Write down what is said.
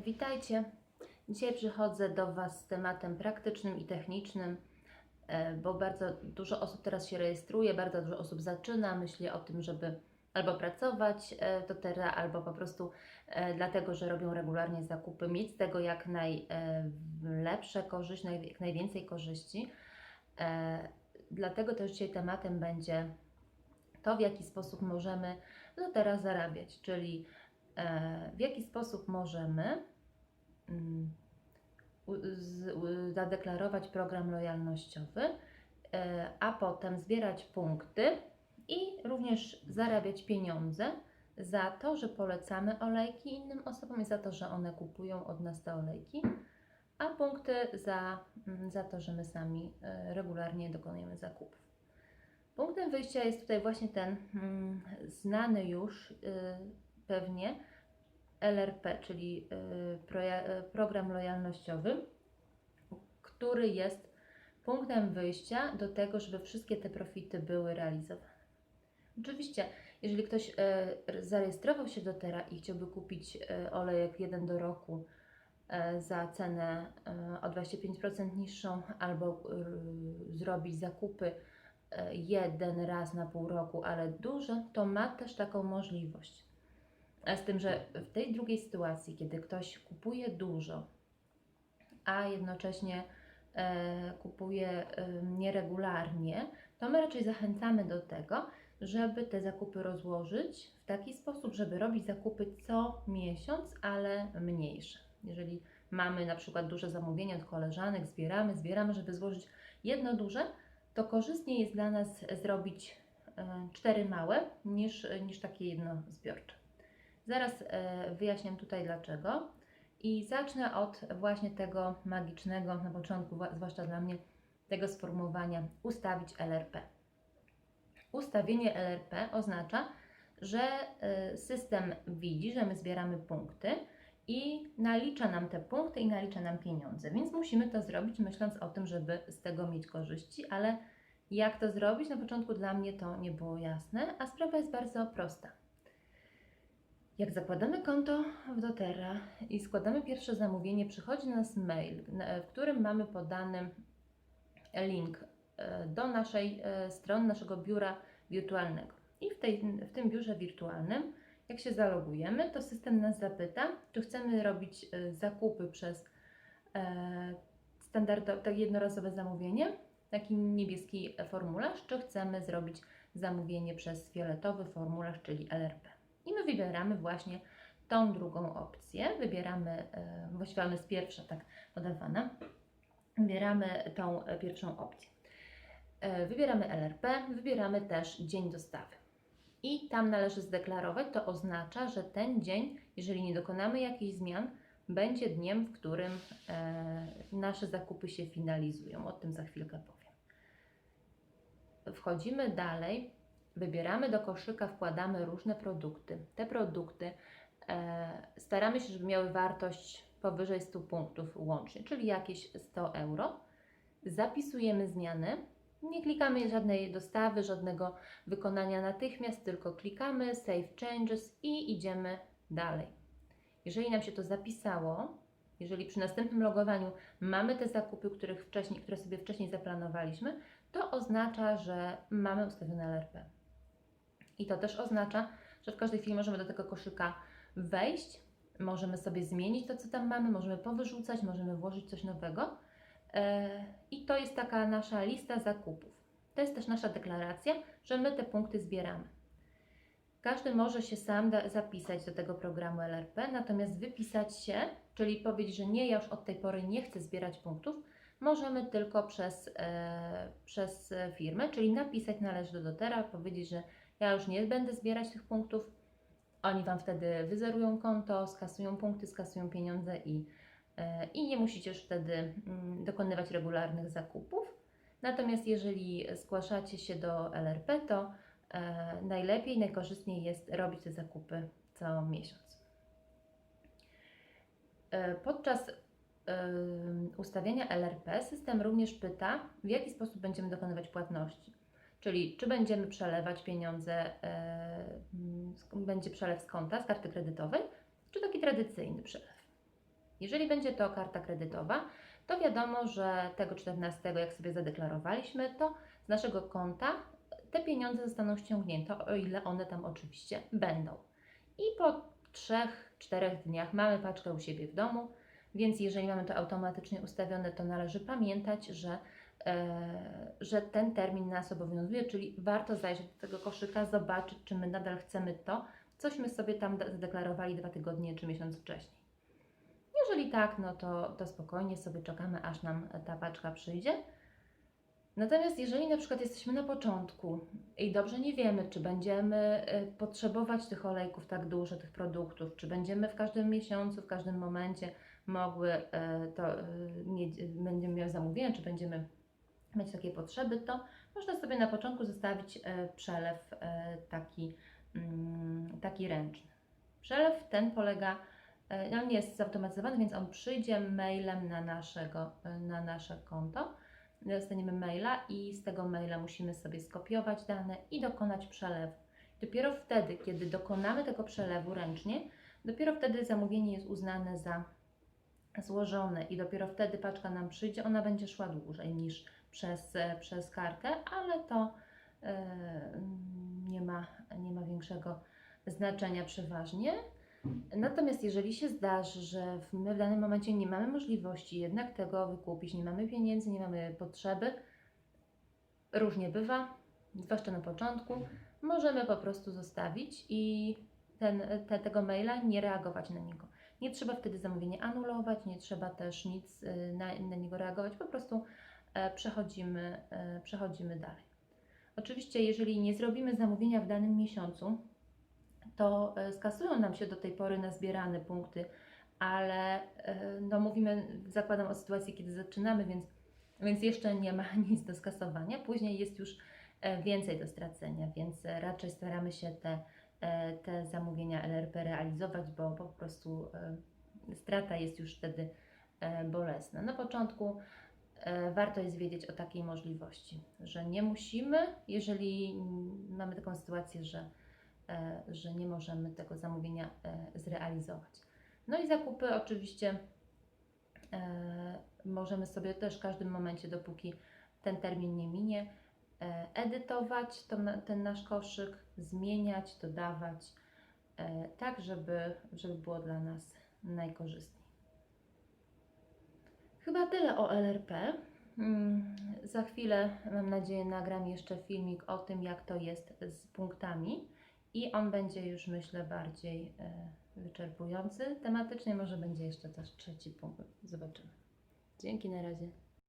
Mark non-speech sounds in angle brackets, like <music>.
Witajcie. Dzisiaj przychodzę do Was z tematem praktycznym i technicznym, e, bo bardzo dużo osób teraz się rejestruje, bardzo dużo osób zaczyna, myśli o tym, żeby albo pracować e, do Terra, albo po prostu e, dlatego, że robią regularnie zakupy, mieć z tego jak najlepsze korzyść, naj- jak najwięcej korzyści. E, Dlatego też dzisiaj tematem będzie to, w jaki sposób możemy do Terra zarabiać, czyli e, w jaki sposób możemy mm, zadeklarować program lojalnościowy, e, a potem zbierać punkty i również zarabiać pieniądze za to, że polecamy olejki innym osobom i za to, że one kupują od nas te olejki, a punkty za, mm, za to, że my sami e, regularnie dokonujemy zakupów. Punktem wyjścia jest tutaj właśnie ten mm, znany już y, pewnie LRP, czyli y, y, program lojalnościowy, który jest punktem wyjścia do tego, żeby wszystkie te profity były realizowane. Oczywiście, jeżeli ktoś y, zarejestrował się do Tera i chciałby kupić olejek 1 do roku za cenę o 25% niższą albo zrobić zakupy jeden raz na pół roku, ale duże, to ma też taką możliwość. Z tym, że w tej drugiej sytuacji, kiedy ktoś kupuje dużo, a jednocześnie e, kupuje e, nieregularnie, to my raczej zachęcamy do tego, żeby te zakupy rozłożyć w taki sposób, żeby robić zakupy co miesiąc, ale mniejsze. Jeżeli mamy na przykład duże zamówienie od koleżanek, zbieramy, zbieramy, żeby złożyć jedno duże, to korzystniej jest dla nas zrobić e, cztery małe niż, niż takie jedno zbiorcze. Zaraz e, wyjaśniam tutaj dlaczego i zacznę od właśnie tego magicznego na początku, zwłaszcza dla mnie, tego sformułowania ustawić LRP. Ustawienie LRP oznacza, że e, system widzi, że my zbieramy punkty i nalicza nam te punkty i nalicza nam pieniądze, więc musimy to zrobić myśląc o tym, żeby z tego mieć korzyści, ale jak to zrobić? Na początku dla mnie to nie było jasne, a sprawa jest bardzo prosta. Jak zakładamy konto w doTERRA i składamy pierwsze zamówienie, przychodzi nas mail, w którym mamy podany link e, do naszej e, strony, naszego biura wirtualnego. I w, tej, w tym biurze wirtualnym, jak się zalogujemy, to system nas zapyta, czy chcemy robić e, zakupy przez e, standardowe, tak jednorazowe zamówienie, taki niebieski formularz, czy chcemy zrobić zamówienie przez fioletowy formularz, czyli LRP. I my wybieramy właśnie tą drugą opcję. Wybieramy, e, właściwie ona jest pierwsza, tak podawana. Wybieramy tą e, pierwszą opcję. E, Wybieramy LRP, wybieramy też dzień dostawy. I tam należy zdeklarować, to oznacza, że ten dzień, jeżeli nie dokonamy jakichś zmian, będzie dniem, w którym nasze zakupy się finalizują. O tym za chwilkę powiem. Wchodzimy dalej, wybieramy do koszyka, wkładamy różne produkty. Te produkty e, staramy się, żeby miały wartość powyżej 100 punktów łącznie, czyli jakieś 100 euro. Zapisujemy zmiany. Nie klikamy żadnej dostawy, żadnego wykonania natychmiast, tylko klikamy Save Changes i idziemy dalej. Jeżeli nam się to zapisało, jeżeli przy następnym logowaniu mamy te zakupy, których wcześniej, które sobie wcześniej zaplanowaliśmy, to oznacza, że mamy ustawione LRP. I to też oznacza, że w każdej chwili możemy do tego koszyka wejść, możemy sobie zmienić to, co tam mamy, możemy powyrzucać, możemy włożyć coś nowego. E, I to jest taka nasza lista zakupów. To jest też nasza deklaracja, że my te punkty zbieramy. Każdy może się sam da, zapisać do tego programu LRP, natomiast wypisać się, czyli powiedzieć, że nie, ja już od tej pory nie chcę zbierać punktów, możemy tylko przez, e, przez firmę, czyli napisać należy do dotera, powiedzieć, że ja już nie będę zbierać tych punktów. Oni Wam wtedy wyzerują konto, skasują punkty, skasują pieniądze i, e, i nie musicie już wtedy mm, dokonywać regularnych zakupów. Natomiast jeżeli zgłaszacie się do LRP, to e, najlepiej, najkorzystniej jest robić te zakupy co miesiąc. E, Podczas em, ustawiania LRP system również pyta, w jaki sposób będziemy dokonywać płatności. Czyli czy będziemy przelewać pieniądze, sk- będzie przelew z konta, z karty kredytowej, czy taki tradycyjny przelew. Jeżeli będzie to karta kredytowa, to wiadomo, że tego 14, jak sobie zadeklarowaliśmy, to z naszego konta te pieniądze zostaną ściągnięte, o ile one tam oczywiście będą. I po 3-4 dniach mamy paczkę u siebie w domu, więc jeżeli mamy to automatycznie ustawione, to należy pamiętać, że, że ten termin nas obowiązuje, czyli warto zajrzeć do tego koszyka, zobaczyć, czy my nadal chcemy to, cośmy sobie tam de- zadeklarowali dwa tygodnie czy miesiąc wcześniej. Jeżeli tak, no to, to spokojnie sobie czekamy, aż nam ta paczka przyjdzie. Natomiast jeżeli na przykład jesteśmy na początku i dobrze nie wiemy, czy będziemy y, potrzebować tych olejków tak dużo, tych produktów, czy będziemy w każdym miesiącu, w każdym momencie mogły y, to będziemy miały zamówienia, czy będziemy mieć takie potrzeby, to można sobie na początku zostawić y, przelew y, taki, mm, taki ręczny. Przelew ten polega, y, on jest zautomatyzowany, więc on przyjdzie mailem na, naszego, na nasze konto dostaniemy maila i z tego maila musimy sobie skopiować dane i dokonać przelewu. Dopiero wtedy, kiedy dokonamy tego przelewu ręcznie, dopiero wtedy zamówienie jest uznane za złożone i dopiero wtedy paczka nam przyjdzie. Ona będzie szła dłużej niż przez, e, przez kartę, ale to e, nie, ma, nie ma większego znaczenia przeważnie. Natomiast jeżeli się zdarzy, że my w danym momencie nie mamy możliwości jednak tego wykupić, nie mamy pieniędzy, nie mamy potrzeby, różnie bywa, zwłaszcza na początku, możemy po prostu zostawić i ten, te, tego maila nie reagować na niego. Nie trzeba wtedy zamówienia anulować, nie trzeba też nic y, na, na niego reagować, po prostu e, przechodzimy, e, przechodzimy dalej. Oczywiście, jeżeli nie zrobimy zamówienia w danym miesiącu, to e, skasują nam się do tej pory nazbierane punkty, ale no mówimy, zakładam o sytuacji, kiedy zaczynamy, więc, więc jeszcze nie ma <laughs> nic do skasowania. Później jest już więcej do stracenia, więc raczej staramy się te, te zamówienia LRP realizować, bo po prostu e, strata jest już wtedy e, bolesna. Na początku e, warto jest wiedzieć o takiej możliwości, że nie musimy, jeżeli mamy taką sytuację, że e, że nie możemy tego zamówienia e, zrealizować. No i zakupy oczywiście e, możemy sobie też w każdym momencie, dopóki ten termin nie minie, e, edytować to, ten nasz koszyk, zmieniać, dodawać, e, tak żeby, żeby było dla nas najkorzystniej. Chyba tyle o LRP. Mm, Za chwilę, mam nadzieję, nagram jeszcze filmik o tym, jak to jest z punktami i on będzie już, myślę, bardziej e, wyczerpujący. Tematycznie może będzie jeszcze też trzeci punkt. Zobaczymy. Dzięki, na razie.